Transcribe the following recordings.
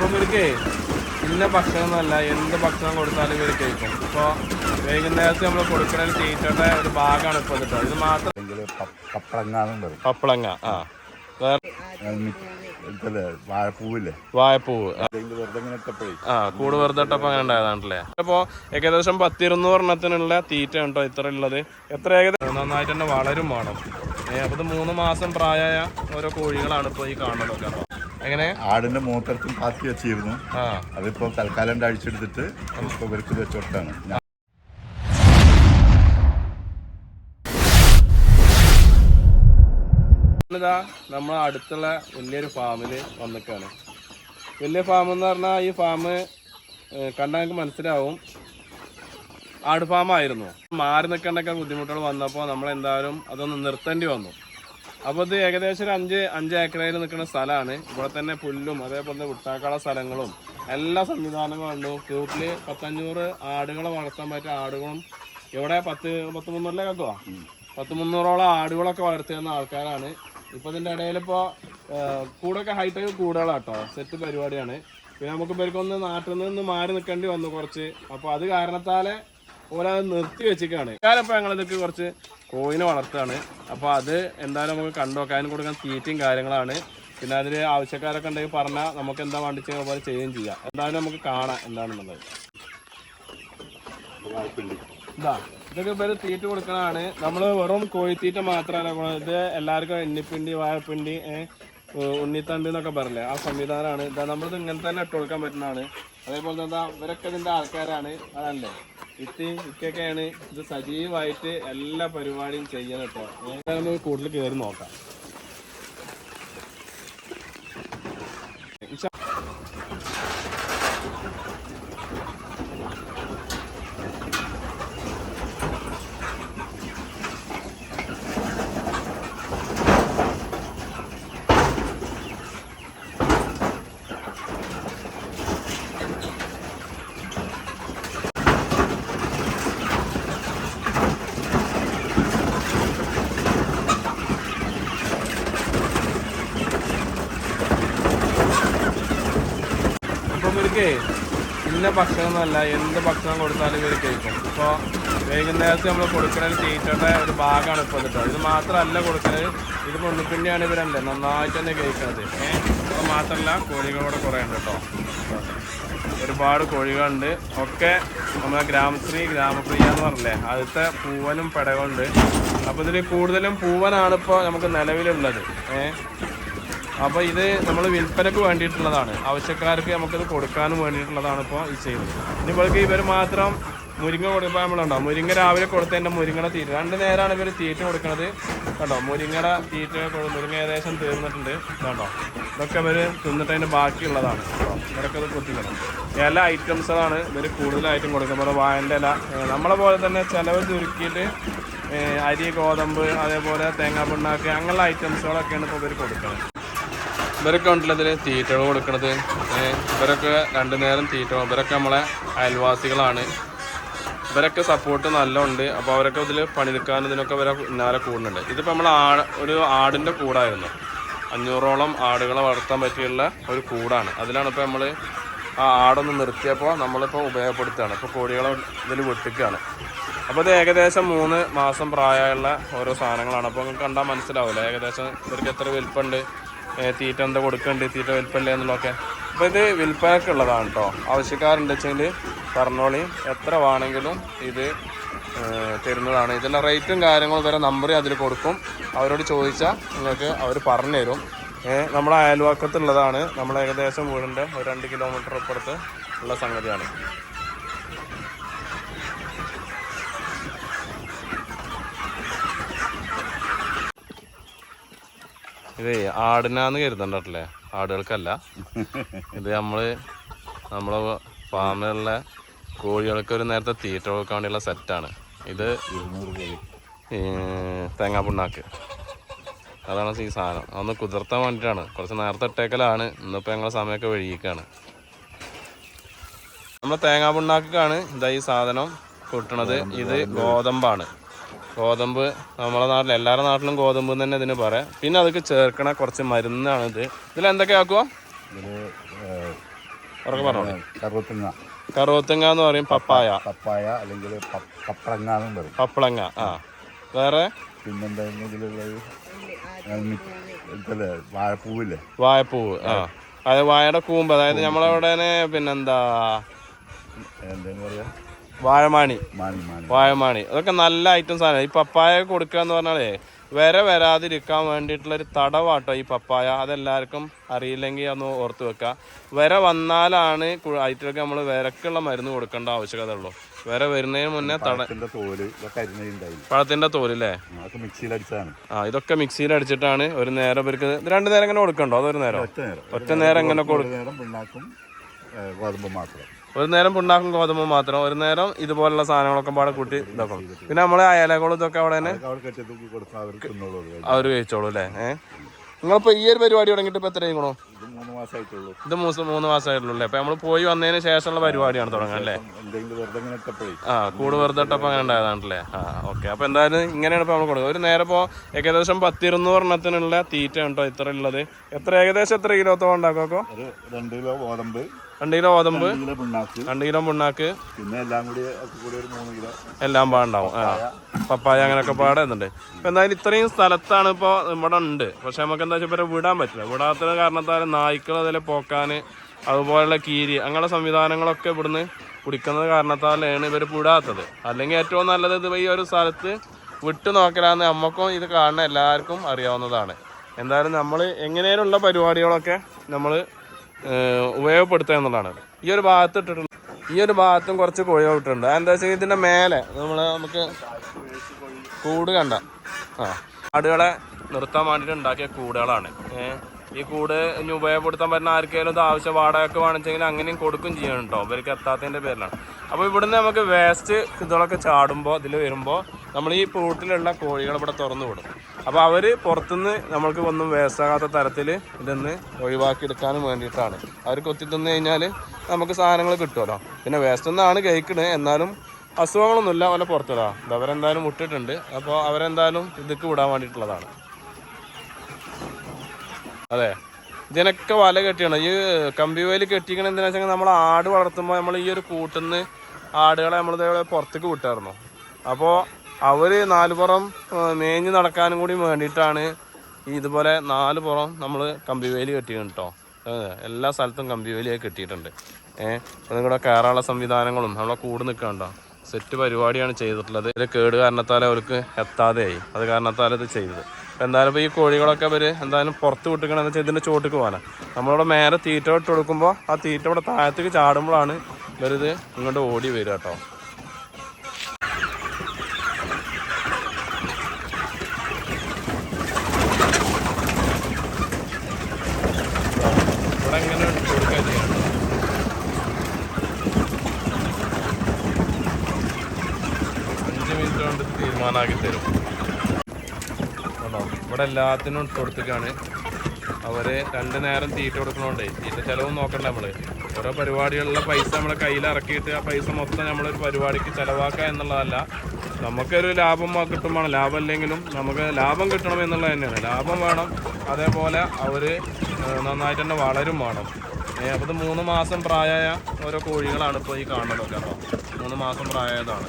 ഇപ്പം ഇവർക്ക് ഇന്ന ഭക്ഷണം എന്നല്ല എന്ത് ഭക്ഷണം കൊടുത്താലും ഇവർ കഴിക്കും. ഇപ്പോൾ വൈകുന്നേരത്ത് നമ്മൾ കൊടുക്കുന്ന ഒരു തീറ്റയുടെ ഒരു ഭാഗമാണ് ഇപ്പോൾ കിട്ടുക ഇത് മാത്രം പപ്പളങ്ങ ആ. വാഴപ്പൂവില്ലേ? ഇട്ടപ്പോഴേ? ആ കൂട് വെറുതെ അപ്പോ അങ്ങനെ ഉണ്ടായതാണല്ലേ. അപ്പോൾ ഏകദേശം പത്തിരുന്നൂറ് എണ്ണത്തിനുള്ള തീറ്റ ഉണ്ടോ ഇത്ര ഉള്ളത്? എത്ര ഏകദേശം നന്നായിട്ട് തന്നെ വളരും വേണം. അപ്പൊ ഇത് മൂന്ന് മാസം പ്രായമായ ഓരോ കോഴികളാണ് ഇപ്പൊ ഈ കാണുന്നതൊക്കെ. അപ്പോൾ എങ്ങനെ? ആടിന്റെ മൂത്രത്തിൽ പാത്തി വെച്ചിരുന്നു. അതിപ്പോ തൽക്കാലം അഴിച്ചെടുത്തിട്ട് ഇപ്പൊ ഇവർക്ക് വെച്ചോട്ടാണ്. ഞാൻ ഇതാ നമ്മൾ അടുത്തുള്ള വലിയൊരു ഫാമിൽ വന്നിക്കാണ്. വലിയ ഫാം എന്ന് പറഞ്ഞാൽ ഈ ഫാം കണ്ടാൽ നിങ്ങൾക്ക് മനസ്സിലാവും. ആട് ഫാം ആയിരുന്നു. മാറി നിൽക്കേണ്ടൊക്കെ ബുദ്ധിമുട്ടുകൾ വന്നപ്പോൾ നമ്മൾ എന്തായാലും അതൊന്ന് നിർത്തേണ്ടി വന്നു. അപ്പോൾ ഇത് ഏകദേശം ഒരു അഞ്ച് അഞ്ച് ഏക്കറയിൽ നിൽക്കുന്ന സ്ഥലമാണ്. ഇവിടെ തന്നെ പുല്ലും അതേപോലെ വിട്ടാക്കാള സ്ഥലങ്ങളും എല്ലാ സംവിധാനങ്ങളും ഉണ്ട്? കൂട്ടിൽ പത്തഞ്ഞൂറ് ആടുകളെ വളർത്താൻ പറ്റിയ ആടുകളും ഇവിടെ പത്ത് പത്ത് മുന്നൂറിലേക്ക് എത്തുക പത്ത് മുന്നൂറോളം ആടുകളൊക്കെ വളർത്തിയെന്ന ആൾക്കാരാണ്. ഇപ്പൊ ഇതിന്റെ ഇടയിൽ ഇപ്പോ കൂടൊക്കെ ഹൈടെക് കൂടുകളാട്ടോ സെറ്റ് പരിപാടിയാണ്. പിന്നെ നമുക്ക് ഇവർക്കൊന്ന് നാട്ടിൽ നിന്ന് മാറി നിൽക്കേണ്ടി വന്നു കുറച്ച്. അപ്പൊ അത് കാരണത്താലെ ഓരോ നിർത്തി വെച്ചിട്ടാണ് കാരണം ഞങ്ങളിതൊക്കെ കുറച്ച് കോയിനെ വളർത്തുകയാണ്. അപ്പോൾ അത് എന്തായാലും നമുക്ക് കണ്ടുവെക്കാനും കൊടുക്കാൻ തീറ്റയും കാര്യങ്ങളാണ്. പിന്നെ അതിൽ ആവശ്യക്കാരൊക്കെ ഉണ്ടെങ്കിൽ പറഞ്ഞാൽ നമുക്ക് എന്താ വേണ്ടിച്ച് പോലെ ചെയ്യുകയും ചെയ്യാം. എന്തായാലും നമുക്ക് കാണാം എന്താണെന്നുള്ളത്. ഇതാ ഇതൊക്കെ ഇവർ തീറ്റ കൊടുക്കണതാണ്. നമ്മൾ വെറും കോഴിത്തീറ്റ മാത്രമല്ല. ഇത് എല്ലാവർക്കും എണ്ണിപ്പിണ്ടി വാഴപ്പിണ്ടി ഉണ്ണിത്തണ്ട് എന്നൊക്കെ പറയില്ലേ ആ സംവിധാനമാണ്. ഇതാ നമ്മളിത് ഇങ്ങനെ തന്നെ ഇട്ട് കൊടുക്കാൻ പറ്റുന്നതാണ്. അതേപോലെ തന്നെ ഇവരൊക്കെ ഇതിന്റെ ആൾക്കാരാണ്. അതല്ലേ? ഇത്തി ഇക്കൊക്കെയാണ് ഇത് സജീവമായിട്ട് എല്ലാ പരിപാടിയും ചെയ്യണം കേട്ടോ. നമുക്ക് കൂടുതൽ കയറി നോക്കാം ഇൻഷാ- ഇപ്പം ഇന്ന ഭക്ഷണമൊന്നുമല്ല എന്ത് ഭക്ഷണം കൊടുത്താലും ഇവർ കഴിക്കും. ഇപ്പോൾ വൈകുന്നേരത്ത് നമ്മൾ കൊടുക്കുന്ന ഒരു തീറ്റയുടെ ഒരു ഭാഗമാണ് ഇപ്പോൾ കേട്ടോ ഇത് മാത്രമല്ല കൊടുക്കുന്നത് ഇത് പൊണ്ണിപ്പിണ്ടിയാണ് ഇവരല്ലേ നന്നായിട്ട് തന്നെ കഴിക്കുന്നത് അപ്പോൾ മാത്രമല്ല കോഴികളോട് കുറേ ഉണ്ട് കേട്ടോ. ഒരുപാട് കോഴികളുണ്ട്. ഒക്കെ നമ്മുടെ ഗ്രാമശ്രീ ഗ്രാമപ്രിയ എന്ന് പറഞ്ഞില്ലേ ആദ്യത്തെ പൂവനും പടകളുണ്ട്. അപ്പോൾ ഇതിൽ കൂടുതലും പൂവനാണ് ഇപ്പോൾ നമുക്ക് നിലവിലുള്ളത്. ഏഹ് അപ്പോൾ ഇത് നമ്മൾ വിൽപ്പനക്ക് വേണ്ടിയിട്ടുള്ളതാണ്. ആവശ്യക്കാർക്ക് നമുക്കിത് കൊടുക്കാനും വേണ്ടിയിട്ടുള്ളതാണ് ഇപ്പോൾ ഈ ചെയ്യുന്നത്. ഇനിയിപ്പോൾ ഇവർ മാത്രം മുരിങ്ങ കൊടുക്കുമ്പോൾ നമ്മളുണ്ടോ മുരിങ്ങ രാവിലെ കൊടുത്തതിന്റെ മുരിങ്ങയുടെ തീറ്റ രണ്ട് നേരമാണ് ഇവർ തീറ്റ കൊടുക്കുന്നത് കണ്ടോ? മുരിങ്ങയുടെ തീറ്റ മുരിങ്ങ ഏകദേശം തീർന്നിട്ടുണ്ട്. കണ്ടോ? ഇതൊക്കെ ഇവർ തിന്നിട്ട് അതിന്റെ ബാക്കിയുള്ളതാണ് ഇവരൊക്കെ ഇത് കുത്തിക്കണം ഇല ഐറ്റംസാണ് ഇവർ കൂടുതലായിട്ടും കൊടുക്കുന്നത്. വായന്റെ ഇല. നമ്മളെ പോലെ തന്നെ ചിലവ് ചുരുക്കിയിട്ട് അരി ഗോതമ്പ് അതേപോലെ തേങ്ങാ പിണ്ണാക്ക് അങ്ങനെയുള്ള ഐറ്റംസുകളൊക്കെയാണ് ഇപ്പോൾ ഇവർ കൊടുക്കുന്നത്. ഇവരൊക്കെ ഇതിൽ തീറ്റകൾ കൊടുക്കണത്? ഇവരൊക്കെ രണ്ടു നേരം തീറ്റ ഇവരൊക്കെ നമ്മളെ അയൽവാസികളാണ്. ഇവരൊക്കെ സപ്പോർട്ട് നല്ല ഉണ്ട്. അപ്പോൾ അവരൊക്കെ ഇതിൽ പണിയെടുക്കാനും ഇതിനൊക്കെ ഇവരെ ഇന്നാലെ കൂടുന്നുണ്ട്. ഇതിപ്പോൾ നമ്മൾ ആ ഒരു ആടിന്റെ കൂടായിരുന്നു. അഞ്ഞൂറോളം ആടുകളെ വളർത്താൻ പറ്റിയുള്ള ഒരു കൂടാണ്. അതിലാണ് ഇപ്പോൾ നമ്മൾ ആ ആടൊന്ന് നിർത്തിയപ്പോൾ നമ്മളിപ്പോൾ ഉപയോഗപ്പെടുത്തുകയാണ്. ഇപ്പോൾ കോഴികളെ ഇതിൽ വെട്ടിക്കുകയാണ്. അപ്പോൾ ഇത് ഏകദേശം മൂന്ന് മാസം പ്രായമുള്ള ഓരോ സാധനങ്ങളാണ്. അപ്പോൾ നിങ്ങൾക്ക് കണ്ടാൽ മനസ്സിലാവില്ല? ഏകദേശം ഇവർക്ക് എത്ര വലിപ്പമുണ്ട്? തീറ്റ എന്താ കൊടുക്കുന്നുണ്ട് തീറ്റ വലിപ്പമില്ലേ എന്നുള്ളതൊക്കെ. അപ്പോൾ ഇത് വിൽപ്പനക്കുള്ളതാണ് കേട്ടോ ആവശ്യക്കാരുണ്ട് വെച്ചാൽ പറഞ്ഞോളി. എത്ര വേണമെങ്കിലും ഇത് തരുന്നതാണ്. ഇതിന്റെ റേറ്റും കാര്യങ്ങളും വരെ നമ്പർ അതിൽ കൊടുക്കും. അവരോട് ചോദിച്ചാൽ നിങ്ങൾക്ക് അവർ പറഞ്ഞു തരും നമ്മുടെ അയൽവക്കത്തുള്ളതാണ്. നമ്മൾ ഏകദേശം വീടിന്റെ ഒരു രണ്ട് കിലോമീറ്റർ അപ്പുറത്ത് ഉള്ള സംഗതിയാണ്. ഇതേ ആടിനാന്ന് കരുതണ്ടല്ലേ ആടുകൾക്കല്ല. ഇത് നമ്മൾ നമ്മളെ ഫാമിലുള്ള കോഴികൾക്ക് ഒരു നേരത്തെ തീറ്റ കൊടുക്കാൻ വേണ്ടിയുള്ള സെറ്റാണ്. ഇത് തേങ്ങാ പിണ്ണാക്ക്. അതാണ് ഈ സാധനം. അതൊന്ന് കുതിർത്താൻ വേണ്ടിയിട്ടാണ്. കുറച്ച് നേരത്തെ ഇട്ടേക്കലാണ്. ഇന്നിപ്പോൾ ഞങ്ങളെ സമയമൊക്കെ വഴുകിക്കാണ് നമ്മൾ തേങ്ങാ പിണ്ണാക്കാണ് ഇതാ ഈ സാധനം കൂട്ടണത്. ഇത് ഗോതമ്പാണ്. ഗോതമ്പ് നമ്മളെ നാട്ടിൽ എല്ലാവരുടെ നാട്ടിലും ഗോതമ്പ് തന്നെ ഇതിന് പറയാം. പിന്നെ അതൊക്കെ ചേർക്കണ കുറച്ച് മരുന്നാണ് ഇത്. ഇതിൽ എന്തൊക്കെ ആക്കുക പറഞ്ഞോളൂ കറുവത്തുങ്ങ. കറുവത്തങ്ങ എന്ന് പറയും പപ്പായ. പപ്പായ അല്ലെങ്കിൽ പപ്പളങ്ങ പറയും. പപ്പളങ്ങ ആ. വേറെ? പിന്നെന്താ വാഴപ്പൂവില്ലേ? വാഴപ്പൂവ് ആ. അത് വാഴയുടെ കൂമ്പ്. അതായത് നമ്മളവിടെ പിന്നെന്താ? എന്താ പറയാ? വാഴമാണി. മാണി മാണി. വാഴമാണി. അതൊക്കെ നല്ല ഐറ്റം സാധനം ഈ പപ്പായ കൊടുക്കുക എന്ന് പറഞ്ഞാലേ വര വരാതിരിക്കാൻ വേണ്ടിയിട്ടുള്ള ഒരു തടവാട്ടോ ഈ പപ്പായ. അതെല്ലാവർക്കും അറിയില്ലെങ്കിൽ ഒന്ന് ഓർത്ത് വെക്കുക വര വന്നാലാണ് ഐറ്റൊക്കെ നമ്മൾ വിരക്കുള്ള മരുന്ന് കൊടുക്കേണ്ട ആവശ്യകത ഉള്ളൂ. വര വരുന്നതിന് മുന്നേ തട പഴത്തിന്റെ തോൽ ആ ഇതൊക്കെ മിക്സിയിൽ അടിച്ചിട്ടാണ് ഒരു നേരം ഇവർക്ക് രണ്ടു നേരം ഇങ്ങനെ കൊടുക്കണ്ടോ? അതൊരു നേരം? ഒറ്റ നേരം. ഇങ്ങനെ കൊടുക്കും ഗോതമ്പ് മാത്രം. ഒരു നേരം പുണ്ണാക്കും ഗോതമ്പ് മാത്രം ഒരു നേരം ഇതുപോലുള്ള സാധനങ്ങളൊക്കെ പാടെ കൂട്ടി ഇതാക്കണം. പിന്നെ നമ്മളെ അയലകളും ഇതൊക്കെ അവിടെ തന്നെ അവർ കഴിച്ചോളൂ അല്ലേ? ഏഹ് നിങ്ങളിപ്പോ ഈ ഒരു പരിപാടി തുടങ്ങിയിട്ട് ഇപ്പൊ എത്ര കഴിക്കണോ മൂന്ന് മാസമായിട്ടുള്ളൂ ഇത് മൂന്ന് മൂന്ന് മാസമായിട്ടുള്ളൂ അല്ലേ? അപ്പൊ നമ്മൾ പോയി വന്നതിന് ശേഷമുള്ള പരിപാടിയാണ് തുടങ്ങാൻ അല്ലേ? ആ കൂട് വെറുതെ ഇട്ടപ്പോ അങ്ങനെ ഉണ്ടായതാണല്ലേ ആ ഓക്കെ. അപ്പൊ എന്തായാലും ഇങ്ങനെയാണ് ഇപ്പൊ നമ്മൾ കൊടുക്കുക. ഒരു നേരം ഇപ്പോ ഏകദേശം പത്തിരുന്നൂറെണ്ണത്തിനുള്ള തീറ്റ ഉണ്ടോ ഇത്ര ഉള്ളത്. എത്ര ഏകദേശം എത്ര കിലോത്തോളം ഉണ്ടാക്കോ രണ്ട് കിലോ ഗോതമ്പ് രണ്ട് കിലോ ഗോതമ്പ് രണ്ട് കിലോ പിണ്ണാക്ക്. പിന്നെ എല്ലാം കൂടി ഒരു മൂന്ന് കിലോ. എല്ലാം പാടുണ്ടാവും ആ. പപ്പായ. അങ്ങനെയൊക്കെ പാടുന്നുണ്ട് ഇപ്പൊ എന്തായാലും ഇത്രയും സ്ഥലത്താണ് ഇപ്പോൾ ഇവിടെ ഉണ്ട്. പക്ഷെ നമുക്ക് എന്താ വെച്ചാൽ ഇവരെ വിടാൻ പറ്റില്ല. വിടാത്ത കാരണത്താൽ നായ്ക്കൾ അതിൽ പോക്കാൻ അതുപോലെയുള്ള കീരി അങ്ങനെയുള്ള സംവിധാനങ്ങളൊക്കെ ഇവിടുന്ന് കുടിക്കുന്നത് കാരണത്താലാണ് ഇവർ വിടാത്തത്. അല്ലെങ്കിൽ ഏറ്റവും നല്ലത് ഇത് ഈ ഒരു സ്ഥലത്ത് വിട്ടു നോക്കലാന്ന് നമുക്കും ഇത് കാണുന്ന എല്ലാവർക്കും അറിയാവുന്നതാണ്. എന്തായാലും നമ്മൾ എങ്ങനെയുള്ള പരിപാടികളൊക്കെ നമ്മൾ ഉപയോഗപ്പെടുത്തുക എന്നുള്ളതാണ്. ഈ ഒരു ഭാഗത്ത് ഇട്ടിട്ടുണ്ട്. ഈ ഒരു ഭാഗത്തും കുറച്ച് കോഴി ഇട്ടിട്ടുണ്ട് എന്താ വെച്ചാൽ ഇതിന്റെ മേലെ നമ്മൾ നമുക്ക് കൂട് കണ്ട. ആ ആടുകളെ നിർത്താൻ വേണ്ടിയിട്ട് ഉണ്ടാക്കിയ കൂടുകളാണ്. ഈ കൂട് ഇനി ഉപയോഗപ്പെടുത്താൻ പറ്റുന്ന ആർക്കെങ്കിലും ഇത് ആവശ്യം വാടകയൊക്കെ വേണമെങ്കിൽ അങ്ങനെയും കൊടുക്കും ചെയ്യണം കേട്ടോ ഇവർക്ക് എത്താത്തതിന്റെ പേരിലാണ്. അപ്പോൾ ഇവിടുന്ന് നമുക്ക് വേസ്റ്റ് ഇതുകളൊക്കെ ചാടുമ്പോൾ ഇതിൽ വരുമ്പോൾ നമ്മൾ ഈ പൂട്ടിലുള്ള കോഴികൾ ഇവിടെ തുറന്നു വിടും. അപ്പോൾ അവർ പുറത്തുനിന്ന് നമ്മൾക്ക് ഒന്നും വേസ്റ്റാകാത്ത തരത്തിൽ ഇതൊന്ന് ഒഴിവാക്കി എടുക്കാനും വേണ്ടിയിട്ടാണ്. അവർ കൊത്തി തിന്നു കഴിഞ്ഞാൽ നമുക്ക് സാധനങ്ങൾ കിട്ടുമല്ലോ പിന്നെ വേസ്റ്റ് ഒന്നാണ് കഴിക്കണത് എന്നാലും അസുഖങ്ങളൊന്നുമില്ല അവരെ പുറത്തിടാ അവരെന്തായാലും മുട്ടിട്ടുണ്ട് അപ്പോൾ അവരെന്തായാലും ഇതൊക്കെ വിടാൻ വേണ്ടിയിട്ടുള്ളതാണ്. അതെ. ഇതിനൊക്കെ വല കെട്ടിയാണ്. ഈ കമ്പി വേലി കെട്ടിക്കണ എന്തിനാ വെച്ചാൽ നമ്മൾ ആട് വളർത്തുമ്പോൾ നമ്മൾ ഈ ഒരു കൂട്ടിൽ നിന്ന് ആടുകളെ നമ്മൾ ഇതേപോലെ പുറത്തേക്ക് വിട്ടായിരുന്നു. അപ്പോൾ അവർ നാല് പുറം ആ, മേഞ്ഞ് നടക്കാനും കൂടി വേണ്ടിയിട്ടാണ് ഇതുപോലെ നാല് പുറം നമ്മൾ കമ്പി വേലി കെട്ടിയിട്ടുണ്ട് കേട്ടോ എല്ലാ സ്ഥലത്തും കമ്പി വേലിയായി കെട്ടിയിട്ടുണ്ട് ഏഹ് അതുകൂടെ കയറാനുള്ള സംവിധാനങ്ങളും നമ്മളെ കൂട് നിൽക്കണ്ടോ? സെറ്റ് പരിപാടിയാണ് ചെയ്തിട്ടുള്ളത്. ഇത് കേട് കാരണത്താൽ അവർക്ക് എത്താതെയായി അത് കാരണത്താൽ ഇത് ചെയ്തത്. അപ്പം എന്തായാലും ഇപ്പോൾ ഈ കോഴികളൊക്കെ അവർ എന്തായാലും പുറത്ത് വിട്ടിക്കണം എന്ന് വെച്ചാൽ ഇതിന്റെ ചോട്ടിക്ക് പോകാനാണ് നമ്മളിവിടെ മേലെ തീറ്റ ഇട്ട് കൊടുക്കുമ്പോൾ ആ തീറ്റ ഇവിടെ താഴത്തേക്ക് ചാടുമ്പോഴാണ് ഇവരിത് ഇങ്ങോട്ട് ഓടി വരിക കേട്ടോ ഇവിടെ എങ്ങനെ കൊടുക്കാൻ ചെയ്യണം അഞ്ച് മിനിറ്റ് കൊണ്ട് തീരുമാനമാക്കി തരും. ഇവിടെ എല്ലാത്തിനും ഇട്ട് കൊടുത്തേക്കാണ് അവർ രണ്ട് നേരം തീറ്റ കൊടുക്കണോണ്ടേ തീറ്റ ചെലവും നോക്കണ്ട നമ്മൾ. ഓരോ പരിപാടികളിലെ പൈസ നമ്മളെ കയ്യിൽ ഇറക്കിയിട്ട് ആ പൈസ മൊത്തം നമ്മളൊരു പരിപാടിക്ക് ചിലവാക്കുക എന്നുള്ളതല്ല. നമുക്കൊരു ലാഭം കിട്ടുമ്പോൾ ലാഭം ഇല്ലെങ്കിലും നമുക്ക് ലാഭം കിട്ടണം എന്നുള്ളത് തന്നെയാണ്. ലാഭം വേണം. അതേപോലെ അവർ നന്നായിട്ട് തന്നെ വളരും വേണം. അത് മൂന്ന് മാസം പ്രായമായ ഓരോ കോഴികളാണ് ഇപ്പോൾ ഈ കാണുന്നതൊക്കെ കേട്ടോ. മൂന്ന് മാസം പ്രായമായതാണ്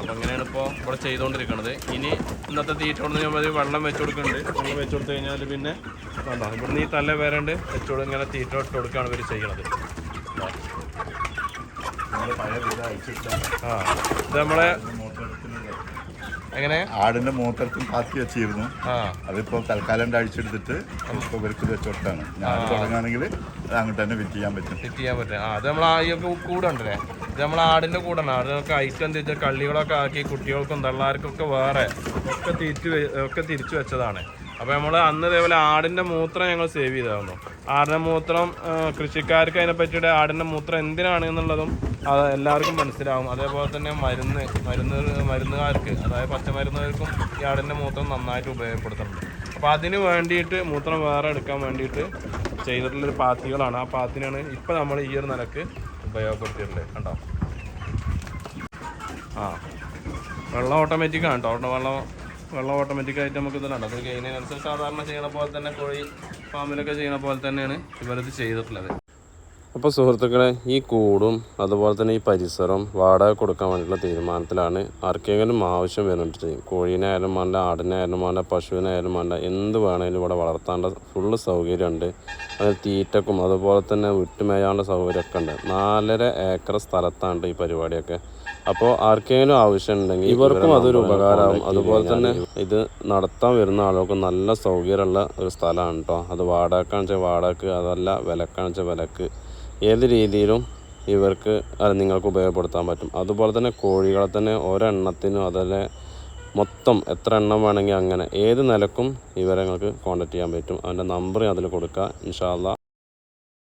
അപ്പോൾ അങ്ങനെയാണ് ഇപ്പോൾ ഇവിടെ ചെയ്തുകൊണ്ടിരിക്കുന്നത് ഇനി ഇന്നത്തെ തീറ്റ കൊണ്ട് ഞാൻ വെള്ളം വെച്ച് കൊടുക്കുന്നുണ്ട്. വെള്ളം വെച്ച് കൊടുത്തു കഴിഞ്ഞാൽ പിന്നെ കണ്ടോ? ഇവിടുന്ന് ഈ തല വരണ്ട് വെച്ചോട് ഇങ്ങനെ തീറ്റ ഇട്ട് കൊടുക്കുകയാണ് ഇവർ ചെയ്യണത്. ആ ഇത് നമ്മളെ എങ്ങനെ? ആടിന്റെ മൂത്രത്തിൽ പാത്തി വെച്ചിരുന്നു. അതിപ്പോ തൽക്കാലം അഴിച്ചെടുത്തിട്ട് ഇപ്പൊ ഇവർക്ക് വെച്ചോട്ടാണ്. ഞാൻ തുടങ്ങുകയാണെങ്കിൽ അത് അങ്ങോട്ട് തന്നെ വിറ്റ് ചെയ്യാൻ പറ്റും. ഫിറ്റ് ചെയ്യാൻ പറ്റും. ആ അത് നമ്മൾ ആയൊക്കെ കൂടുണ്ടല്ലേ ഇത് നമ്മൾ ആടിന്റെ കൂടാണ് ആടിനൊക്കെ ഐറ്റം എന്താ വെച്ചാൽ കള്ളികളൊക്കെ ആക്കി കുട്ടികൾക്കും തള്ളാർക്കും ഒക്കെ വേറെ ഒക്കെ തിരിച്ചു ഒക്കെ തിരിച്ചു വെച്ചതാണ്. അപ്പോൾ നമ്മൾ അന്ന് ഇതേപോലെ ആടിന്റെ മൂത്രം ഞങ്ങൾ സേവ് ചെയ്തായിരുന്നു ആടിന്റെ മൂത്രം കൃഷിക്കാർക്ക് അതിനെ പറ്റിയിട്ട് ആടിന്റെ മൂത്രം എന്തിനാണ് എന്നുള്ളതും അത് എല്ലാവർക്കും മനസ്സിലാവും. അതേപോലെ തന്നെ മരുന്ന് മരുന്ന് മരുന്നുകാർക്ക് അതായത് പച്ചമരുന്നുകാർക്കും ഈ ആടിന്റെ മൂത്രം നന്നായിട്ട് ഉപയോഗപ്പെടുത്തുന്നുണ്ട്. അപ്പോൾ അതിന് വേണ്ടിയിട്ട് മൂത്രം വേറെ എടുക്കാൻ വേണ്ടിയിട്ട് ചെയ്തിട്ടുള്ളൊരു പാത്തികളാണ്. ആ പാത്തിനാണ് ഇപ്പോൾ നമ്മൾ ഈ ഒരു നിലയ്ക്ക് ഉപയോഗപ്പെടുത്തിയിട്ടുള്ളത്. കണ്ടോ? ആ. വെള്ളം ഓട്ടോമാറ്റിക്കാണ് കേട്ടോ വെള്ളം വെള്ളം ഓട്ടോമാറ്റിക്കായിട്ട് നമുക്ക് ഇതിലുണ്ട് അത് കഴിഞ്ഞതിനനുസരിച്ച് സാധാരണ ചെയ്യണ പോലെ തന്നെ കോഴി ഫാമിലൊക്കെ ചെയ്യണ പോലെ തന്നെയാണ് ഇവരത് ചെയ്തിട്ടുള്ളത്. അപ്പോൾ സുഹൃത്തുക്കളെ ഈ കൂടും അതുപോലെ തന്നെ ഈ പരിസരം വാടക കൊടുക്കാൻ വേണ്ടിയിട്ടുള്ള തീരുമാനത്തിലാണ് ആർക്കെങ്കിലും ആവശ്യം വരുന്നുണ്ട് കോഴീനായാലും വേണ്ട ആടിനായാലും വേണ്ട പശുവിനായാലും വേണ്ട എന്ത് വേണമെങ്കിലും ഇവിടെ വളർത്താനുള്ള ഫുള്ള് സൗകര്യമുണ്ട്. അതിൽ തീറ്റക്കും അതുപോലെ തന്നെ വിട്ടുമേയാനുള്ള സൗകര്യമൊക്കെ ഉണ്ട്. നാലര ഏക്കർ സ്ഥലത്താണ് ഈ പരിപാടിയൊക്കെ. അപ്പോൾ ആർക്കെങ്കിലും ആവശ്യം ഉണ്ടെങ്കിൽ ഇവർക്കും അതൊരു ഉപകാരമാകും അതുപോലെ തന്നെ ഇത് നടത്താൻ വരുന്ന ആളുകൾക്ക് നല്ല സൗകര്യമുള്ള ഒരു സ്ഥലമാണ് കേട്ടോ അത് വാടകക്കാണെന്ന് വെച്ചാൽ വാടക അതല്ല വിലക്കാണെന്ന് വെച്ചാൽ വിലക്ക്. ഏത് രീതിയിലും ഇവർക്ക് അത് നിങ്ങൾക്ക് ഉപയോഗപ്പെടുത്താൻ പറ്റും. അതുപോലെ തന്നെ കോഴികളെ തന്നെ ഒരെണ്ണത്തിനും അതല്ല മൊത്തം എത്ര എണ്ണം വേണമെങ്കിൽ അങ്ങനെ ഏത് നിലക്കും ഇവരെ നിങ്ങൾക്ക് കോൺടാക്ട് ചെയ്യാൻ പറ്റും. അതിന്റെ നമ്പർ അതിൽ കൊടുക്കുക ഇൻഷാല്ല